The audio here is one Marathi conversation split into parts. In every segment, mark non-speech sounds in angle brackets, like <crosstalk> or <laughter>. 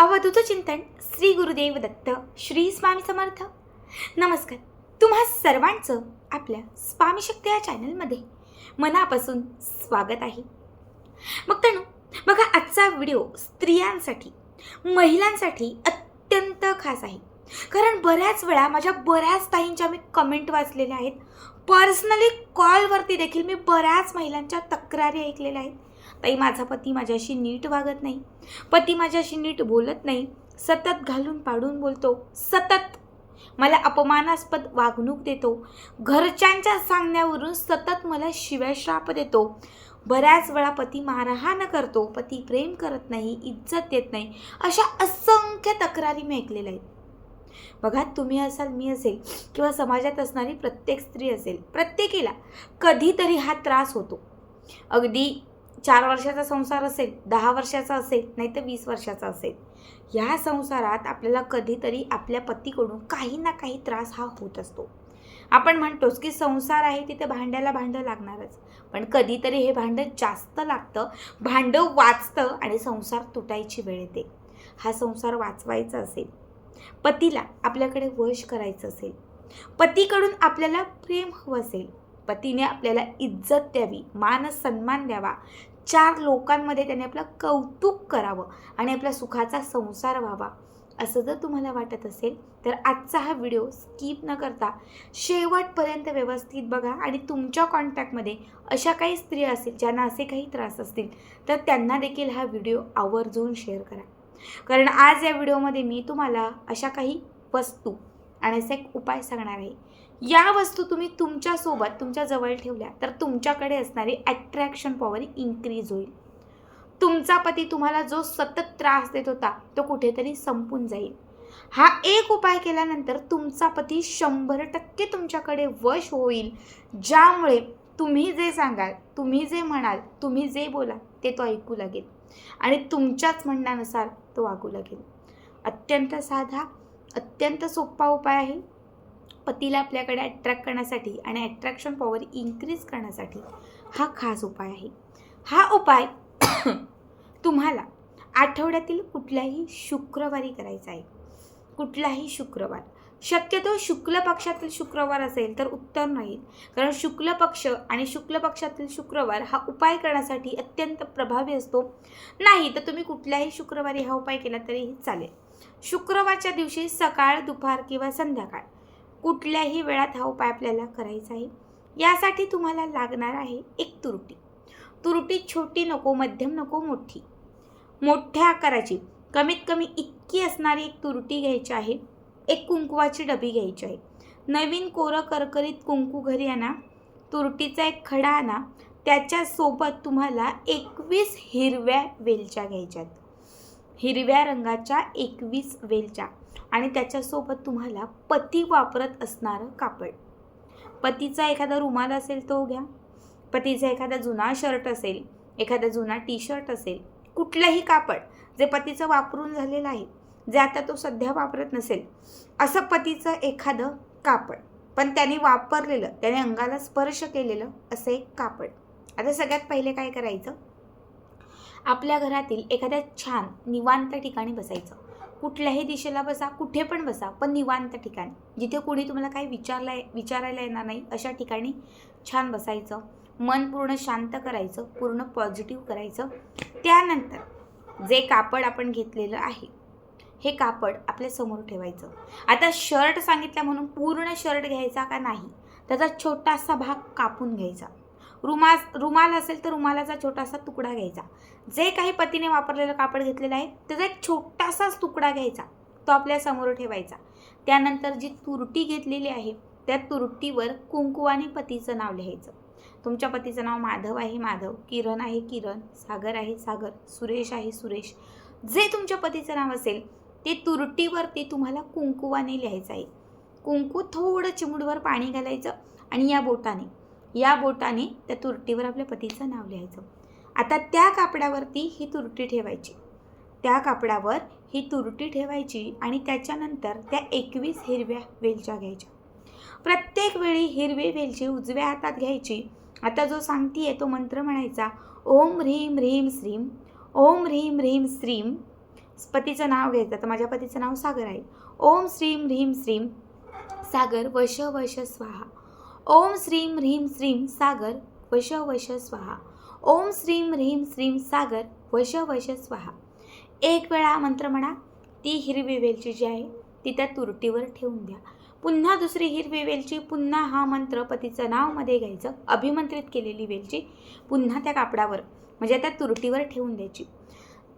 अवधूत चिंतन श्री गुरुदेव दत्त श्री स्वामी समर्थ. नमस्कार. तुम्हा सर्वांचं आपल्या स्वामी शक्ती या चॅनलमध्ये मनापासून स्वागत आहे. मग तणू बघा आजचा व्हिडिओ स्त्रियांसाठी महिलांसाठी अत्यंत खास आहे. कारण बऱ्याच वेळा माझ्या बऱ्याच ताईंच्या मी कमेंट वाचलेल्या आहेत. पर्सनली कॉलवरती देखील मी बऱ्याच महिलांच्या तक्रारी ऐकलेल्या आहेत. ताई माझा पती माझ्याशी नीट वागत नाही. पती माझ्याशी नीट बोलत नाही. सतत घालून पाडून बोलतो. सतत. मला अपमानास्पद वागणूक देतो. घरच्यांच्या सांगण्यावरून सतत मला शिव्याश्राप देतो. बऱ्याच वेळा पती मारहाण करतो. पती प्रेम करत नाही इज्जत देत नाही. अशा असंख्य तक्रारी मी ऐकलेल्या आहेत. बघा तुम्ही असाल मी असेल किंवा समाजात असणारी प्रत्येक स्त्री असेल प्रत्येकीला कधीतरी हा त्रास होतो. अगदी चार वर्षाचा संसार असेल दहा वर्षाचा असेल नाही तर वीस वर्षाचा असेल. ह्या संसारात आपल्याला कधीतरी आपल्या पतीकडून काही ना काही त्रास हा होत असतो. आपण म्हणतोच की संसार आहे तिथे भांड्याला भांडं लागणारच. पण कधीतरी हे भांडं जास्त लागतं भांडं वाचतं आणि संसार तुटायची वेळ येते. हा संसार वाचवायचा असेल पतीला आपल्याकडे वश करायचं असेल पतीकडून आपल्याला प्रेम हवं असेल पतीने आपल्याला इज्जत द्यावी मान सन्मान द्यावा. चार लोकांमध्ये त्याने आपलं कौतुक करावं आणि आपल्या सुखाचा संसार व्हावा. असं जर तुम्हाला वाटत असेल तर आजचा हा व्हिडिओ स्किप न करता शेवटपर्यंत व्यवस्थित बघा आणि तुमच्या कॉन्टॅक्टमध्ये अशा काही स्त्रिया असतील ज्यांना असे काही त्रास असतील तर त्यांना देखील हा व्हिडिओ आवर्जून शेअर करा. कारण आज या व्हिडिओमध्ये मी तुम्हाला अशा काही वस्तू आणि असा एक उपाय सांगणार आहे. या वस्तू तुम्ही तुमच्यासोबत तुमच्या जवळ ठेवल्या तर तुमच्याकडे असणारी ॲट्रॅक्शन पॉवर इन्क्रीज होईल. तुमचा पती तुम्हाला जो सतत त्रास देत होता तो कुठेतरी संपून जाईल. हा एक उपाय केल्यानंतर तुमचा पती शंभर टक्के तुमच्याकडे वश होईल. ज्यामुळे तुम्ही जे सांगाल तुम्ही जे म्हणाल तुम्ही जे बोलाल ते तो ऐकू लागेल. आणि तुमच्याच म्हणण्यानुसार तो वागू लागेल. अत्यंत साधा अत्यंत सोपा उपाय आहे. पतीला आपल्याकडे अट्रॅक्ट करण्यासाठी आणि अट्रॅक्शन पॉवर इन्क्रीज करण्यासाठी हा खास उपाय आहे. हा उपाय <coughs> तुम्हाला आठवड्यातील कुठल्याही शुक्रवारी करायचा आहे. कुठलाही शुक्रवार. शक्यतो शुक्ल पक्षातील शुक्रवार असेल तर उत्तम राहील कारण शुक्ल पक्ष आणि शुक्ल पक्षातील शुक्रवार हा उपाय करण्यासाठी अत्यंत प्रभावी असतो. नाही तर तुम्ही कुठल्याही शुक्रवारी हा उपाय केला तरीही चालेल. शुक्रवारच्या दिवशी सकाळ दुपार किंवा संध्याकाळ. कुठल्याही वेळात हा उपाय आपल्याला करायचा आहे. यासाठी तुम्हाला लागणार आहे एक तुरटी. तुरटी छोटी नको मध्यम नको मोठी. मोठ्या आकाराची कमीत कमी इतकी असणारी एक तुरटी घ्यायची आहे. एक कुंकवाची डबी घ्यायची आहे. नवीन कोरं करकरीत कुंकू घरी आणा. तुरटीचा एक खडा आणा. त्याच्यासोबत तुम्हाला एकवीस हिरव्या वेलच्या घ्यायच्यात. हिरव्या रंगाच्या एकवीस वेलच्या आणि त्याच्यासोबत तुम्हाला पती वापरत असणारं कापड. पतीचा एखादा रुमाल असेल तो घ्या. पतीचा एखादा जुना शर्ट असेल एखादा जुना टी शर्ट असेल कुठलंही कापड जे पतीचं वापरून झालेलं आहे जे आता तो सध्या वापरत नसेल असं पतीचं एखादं कापड. पण त्याने वापरलेलं त्याने अंगाला स्पर्श केलेलं असं एक कापड. आता सगळ्यात पहिले काय करायचं? आपल्या घरातील एखाद्या छान निवांत ठिकाणी बसायचं. कुठल्याही दिशेला बसा कुठे पण बसा पण निवांत ठिकाणी. जिथे कोणी तुम्हाला काही विचारला विचारायला येणार नाही अशा ठिकाणी छान बसायचं. मन पूर्ण शांत करायचं पूर्ण पॉझिटिव्ह करायचं. त्यानंतर जे कापड आपण घेतलेलं आहे हे कापड आपल्यासमोर ठेवायचं. आता शर्ट सांगितलं म्हणून पूर्ण शर्ट घ्यायचा का नाही? त्याचा छोटासा भाग कापून घ्यायचा. रुमाल रुमाल असेल तर रुमालाचा छोटासा तुकडा घ्यायचा. जे काही पतीने वापरलेलं कापड घेतलेलं आहे त्याचा एक छोटासाच तुकडा घ्यायचा. तो आपल्यासमोर ठेवायचा. त्यानंतर जी तुरटी घेतलेली आहे त्या तुरटीवर कुंकुवाने पतीचं नाव लिहायचं. तुमच्या पतीचं नाव माधव आहे माधव. किरण आहे किरण. सागर आहे सागर. सुरेश आहे सुरेश. जे तुमच्या पतीचं नाव असेल ते तुरटीवरती तुम्हाला कुंकुवाने लिहायचं आहे. कुंकू थोडं चिमुडवर पाणी घालायचं आणि या बोटाने या बोटाने त्या तुरटीवर आपल्या पतीचं नाव लिहायचं. आता त्या कापडावरती ही तुरटी ठेवायची. त्या कापडावर ही तुरटी ठेवायची आणि त्याच्यानंतर त्या एकवीस हिरव्या वेलच्या घ्यायच्या. प्रत्येक वेळी हिरवी वेलची उजव्या हातात घ्यायची. आता जो सांगतीये तो मंत्र म्हणायचा ओम ह्रीम ह्रीम श्रीम ओम ह्रीम ह्रीम श्रीम. पतीचं नाव घ्यायचं. तर माझ्या पतीचं नाव सागर आहे. ओम श्रीम ह्रीम श्रीम सागर वश वश स्वाहा ओम श्रीम ह्रीम श्रीम सागर वश वश स्वाहा. ओम श्रीम ह्रीम श्रीम सागर वश वश स्वाहा. एक वेळा मंत्र म्हणा ती हिरवी वेलची जी आहे ती त्या तुरटीवर ठेवून द्या. पुन्हा दुसरी हिरवी वेलची पुन्हा हा मंत्र पतीचं नावमध्ये घ्यायचं अभिमंत्रित केलेली वेलची पुन्हा त्या कापडावर म्हणजे त्या तुरटीवर ठेवून द्यायची.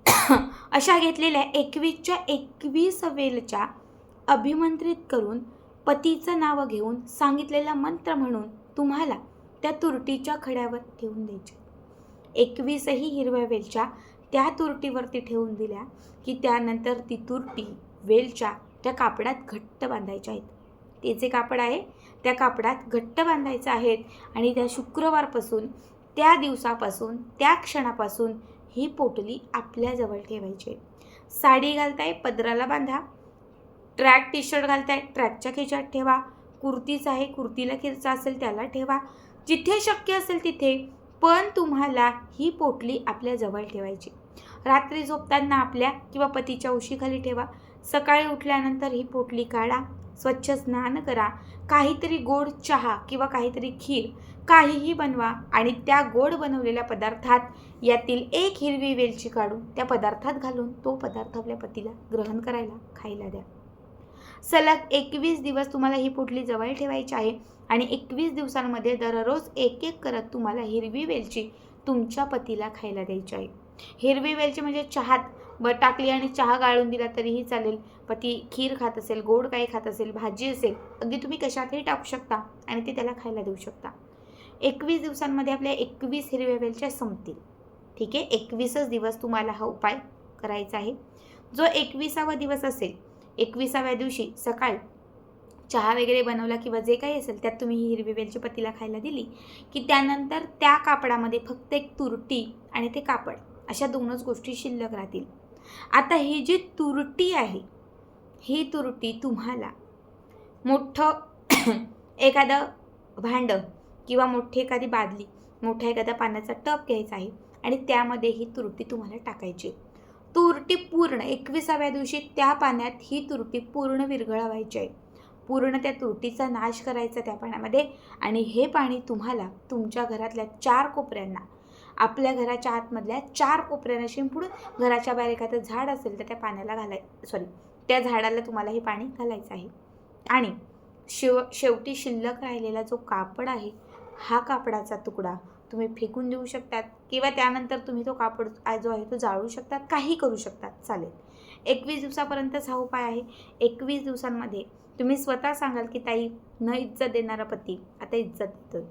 <coughs> अशा घेतलेल्या एकवीसच्या एकवीस वेलच्या अभिमंत्रित करून पतीचं नाव घेऊन सांगितलेला मंत्र म्हणून तुम्हाला त्या तुरटीच्या खड्यावर ठेवून द्यायचे. एकवीसही हिरव्या वेलच्या त्या तुरटीवरती ठेवून दिल्या की त्यानंतर ती तुरटी वेलच्या त्या कापडात घट्ट बांधायच्या आहेत. ते जे कापड आहे त्या कापडात घट्ट बांधायचं आहेत आणि त्या शुक्रवारपासून त्या दिवसापासून त्या क्षणापासून ही पोटली आपल्याजवळ ठेवायची साडी घालताय पदराला बांधा. ट्रॅक टी शर्ट घालताय ट्रॅकच्या खिशात ठेवा. कुर्तीच आहे कुर्तीला खिरचा असेल त्याला ठेवा. जिथे शक्य असेल तिथे. पण तुम्हाला ही पोटली आपल्या जवळ ठेवायची. रात्री झोपताना आपल्या किंवा पतीच्या उशीखाली ठेवा. सकाळी उठल्यानंतर ही पोटली काढा. स्वच्छ स्नान करा. काहीतरी गोड चहा किंवा काहीतरी खीर काहीही बनवा आणि त्या गोड बनवलेल्या पदार्थात यातील एक हिरवी वेलची काढून त्या पदार्थात घालून तो पदार्थ आपल्या पतीला ग्रहण करायला खायला द्या. सलग एकवीस दिवस तुम्हाला ही पुढली जवळ ठेवायची आहे आणि एकवीस दिवसांमध्ये दररोज एक एक करत तुम्हाला हिरवी वेलची तुमच्या पतीला खायला द्यायची आहे. हिरवी वेलची म्हणजे चहात ब टाकली आणि चहा गाळून दिला तरीही चालेल. पती खीर खात असेल गोड काही खात असेल भाजी असेल अगदी तुम्ही कशातही टाकू शकता आणि ते त्याला खायला देऊ शकता. एकवीस दिवसांमध्ये आपल्या एकवीस हिरव्या वेलच्या संपतील. ठीक आहे? एकवीसच दिवस तुम्हाला हा उपाय करायचा आहे. जो एकविसावा दिवस असेल एकविसाव्या दिवशी सकाळी चहा वगैरे बनवला किंवा जे काही असेल त्यात तुम्ही ही हिरवी वेलची पतीला खायला दिली की त्यानंतर त्या कापडामध्ये फक्त एक तुरटी आणि ते कापड अशा दोनच गोष्टी शिल्लक राहतील. आता ही जी तुरटी आहे ही तुरटी तुम्हाला मोठं <coughs> एखादं भांडं किंवा मोठी एखादी बादली मोठा एखादा पाण्याचा टप घ्यायचा आहे आणि त्यामध्ये ही तुरटी तुम्हाला टाकायची तुरटी पूर्ण एकविसाव्या दिवशी त्या पाण्यात ही तुरटी पूर्ण विरघळवायची आहे. पूर्ण त्या तुरटीचा नाश करायचा त्या पाण्यामध्ये आणि हे पाणी तुम्हाला तुमच्या घरातल्या चार कोपऱ्यांना आपल्या घराच्या आतमधल्या चार कोपऱ्यांना शिंपडून घराच्या बाहेर एखादं झाड असेल तर त्या पाण्याला घालाय सॉरी त्या झाडाला तुम्हाला हे पाणी घालायचं आहे. आणि शेव शेवटी शिल्लक राहिलेला जो कापड आहे हा कापडाचा तुकडा तुम्ही फेकून देऊ शकतात. किंवा त्यानंतर तुम्ही तो कापड जो आहे तो जाळू शकतात काही करू शकतात. चालेल. एकवीस दिवसापर्यंतच हा उपाय आहे. एकवीस दिवसांमध्ये तुम्ही स्वतः सांगाल की ताई न इज्जत देणारा पती आता इज्जत देतोय.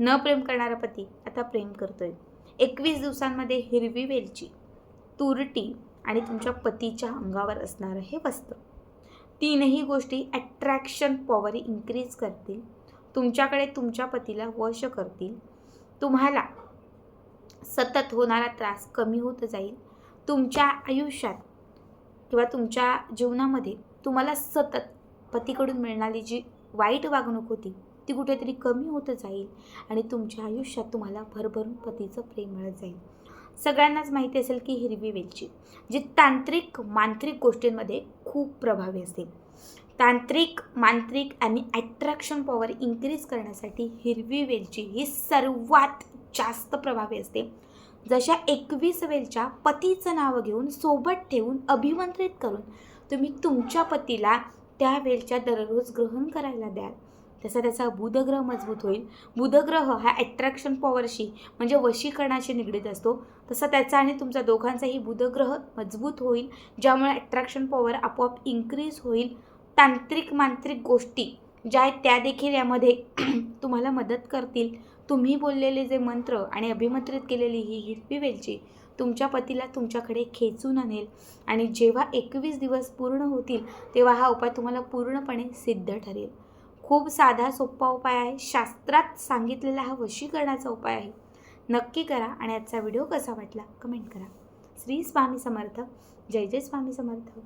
न प्रेम करणारा पती आता प्रेम करतोय. एकवीस दिवसांमध्ये हिरवी वेलची तुरटी आणि तुमच्या पतीच्या अंगावर असणारं हे वस्त्र. तीनही गोष्टी ॲट्रॅक्शन पॉवर इन्क्रीज करतील. तुमच्याकडे तुमच्या पतीला वश करतील. तुम्हाला सतत होणारा त्रास कमी होत जाईल. तुमच्या आयुष्यात किंवा तुमच्या जीवनामध्ये तुम्हाला सतत पतीकडून मिळणारी जी वाईट वागणूक होती ती कुठेतरी कमी होत जाईल आणि तुमच्या आयुष्यात तुम्हाला भरभरून पतीचं प्रेम मिळत जाईल. सगळ्यांनाच माहिती असेल की हिरवी वेलची जी तांत्रिक मांत्रिक गोष्टींमध्ये खूप प्रभावी असते. तांत्रिक मांत्रिक आणि ॲट्रॅक्शन पॉवर इन्क्रीज करण्यासाठी हिरवी वेलची ही सर्वात जास्त प्रभावी असते. जशा एकवीस वेलच्या पतीचं नाव घेऊन सोबत ठेवून अभिमंत्रित करून तुम्ही तुमच्या पतीला त्या वेलच्या दररोज ग्रहण करायला द्याल. तसा त्याचा बुधग्रह मजबूत होईल. बुधग्रह हा अट्रॅक्शन पॉवरशी म्हणजे वशीकरणाशी निगडीत असतो. तसा त्याचा आणि तुमचा दोघांचाही बुधग्रह मजबूत होईल ज्यामुळे अट्रॅक्शन पॉवर आपोआप इन्क्रीज होईल. तांत्रिक मांत्रिक गोष्टी ज्या आहेत त्या देखील यामध्ये <clears throat> तुम्हाला मदत करतील. तुम्ही बोललेले जे मंत्र आणि अभिमंत्रित केलेली ही हिरवी वेलची तुमच्या पतीला तुमच्याकडे खेचून आणेल. आणि जेव्हा एकवीस दिवस पूर्ण होतील तेव्हा हा उपाय तुम्हाला पूर्णपणे सिद्ध ठरेल. खूप साधा सोपा उपाय आहे. शास्त्रात सांगितलेला हा वशीकरणाचा उपाय आहे. नक्की करा आणि आजचा व्हिडिओ कसा वाटला कमेंट करा. श्री स्वामी समर्थ. जय जय स्वामी समर्थ.